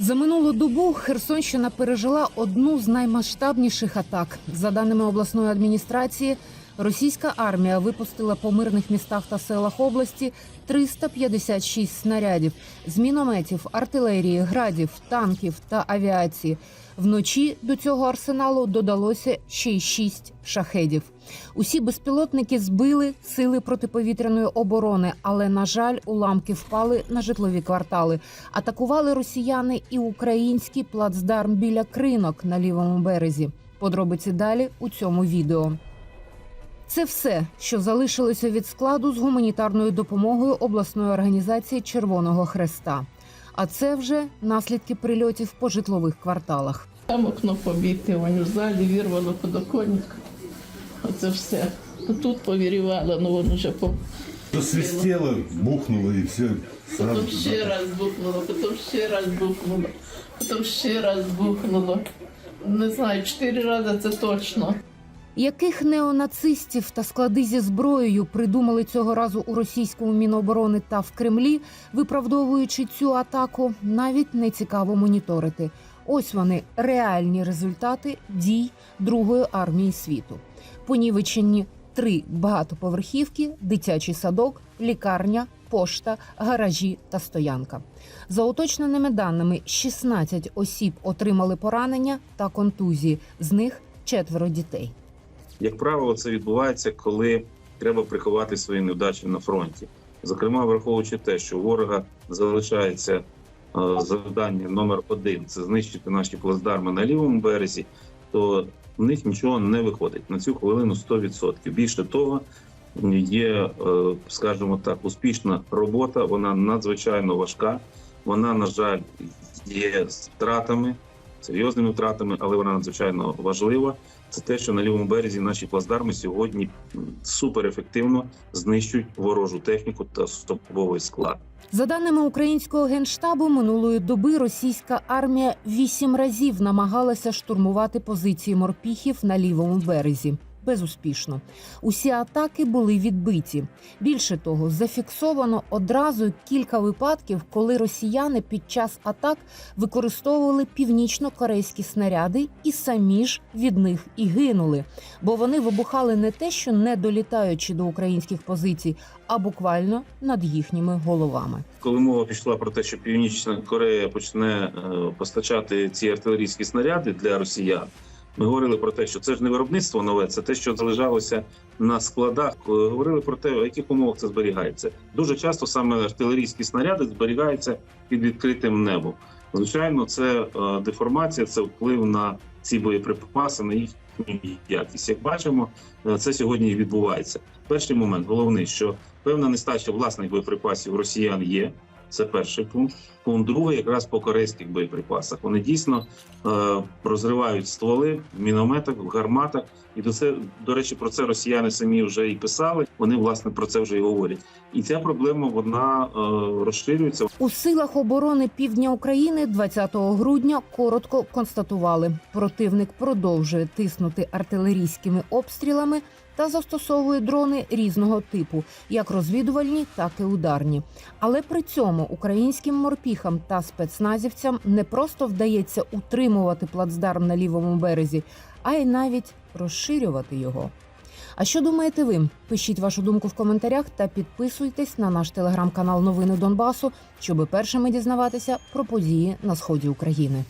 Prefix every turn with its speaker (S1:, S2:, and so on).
S1: За минулу добу Херсонщина пережила одну з наймасштабніших атак. За даними обласної адміністрації, російська армія випустила по мирних містах та селах області 356 снарядів з мінометів, артилерії, градів, танків та авіації. Вночі до цього арсеналу додалося ще й шість шахедів. Усі безпілотники збили сили протиповітряної оборони, але на жаль, уламки впали на житлові квартали. Атакували росіяни і український плацдарм біля кринок на лівому березі. Подробиці далі у цьому відео. Це все, що залишилося від складу з гуманітарною допомогою обласної організації Червоного Хреста. А це вже наслідки прильотів по житлових кварталах.
S2: Там окно побите, вон в залі вирвало подоконник. Оце все. Ну, Тут повірювало, ну воно вже по...
S3: Засвистело, бухнуло и все. Сразу
S2: Потім ще раз бухнуло, потім ще раз бухнуло, потім ще раз бухнуло. Не знаю, чотири рази це точно.
S1: Яких неонацистів та склади зі зброєю придумали цього разу у російському міноборони та в Кремлі, виправдовуючи цю атаку, навіть не цікаво моніторити. Ось вони реальні результати дій Другої армії світу. Понівечені три багатоповерхівки, дитячий садок, лікарня, пошта, гаражі та стоянка. За уточненими даними, 16 осіб отримали поранення та контузії, з них четверо дітей.
S4: Як правило, це відбувається, коли треба приховати свої невдачі на фронті. Зокрема, враховуючи те, що ворога залишається е, завдання номер один це знищити наші плацдарми на лівому березі, то в них нічого не виходить на цю хвилину 100%. Більше того, є, е, скажімо так, успішна робота. Вона надзвичайно важка. Вона, на жаль, є з втратами, серйозними втратами, але вона надзвичайно важлива це те, що на лівому березі наші плацдарми сьогодні суперефективно знищують ворожу техніку та особовий склад.
S1: За даними українського генштабу, минулої доби російська армія вісім разів намагалася штурмувати позиції морпіхів на лівому березі. Безуспішно усі атаки були відбиті. Більше того, зафіксовано одразу кілька випадків, коли росіяни під час атак використовували північно-корейські снаряди і самі ж від них і гинули, бо вони вибухали не те, що не долітаючи до українських позицій, а буквально над їхніми головами.
S4: Коли мова пішла про те, що Північна Корея почне е, постачати ці артилерійські снаряди для росіян. Ми говорили про те, що це ж не виробництво нове, це те, що залежалося на складах. Е, Говорили про те, в яких умовах це зберігається. Дуже часто саме артилерійські снаряди зберігаються під відкритим небом. Звичайно, це е, деформація, це вплив на ці боєприпаси, на їхню якість. Як бачимо, е, це сьогодні і відбувається. Перший момент головний, що певна нестача власних боєприпасів росіян є. Це перший пункт. Пункт другий, якраз по корейських боєприпасах. Вони дійсно е, розривають стволи в мінометах, в гарматах. І до це до речі, про це росіяни самі вже і писали. Вони власне про це вже і говорять. І ця проблема вона е, розширюється.
S1: У силах оборони півдня України 20 грудня коротко констатували, противник продовжує тиснути артилерійськими обстрілами та застосовує дрони різного типу, як розвідувальні, так і ударні. Але при цьому українським морпіхам та спецназівцям не просто вдається утримувати плацдарм на лівому березі, а й навіть розширювати його. А що думаєте ви? Пишіть вашу думку в коментарях та підписуйтесь на наш телеграм-канал Новини Донбасу, щоби першими дізнаватися про події на сході України.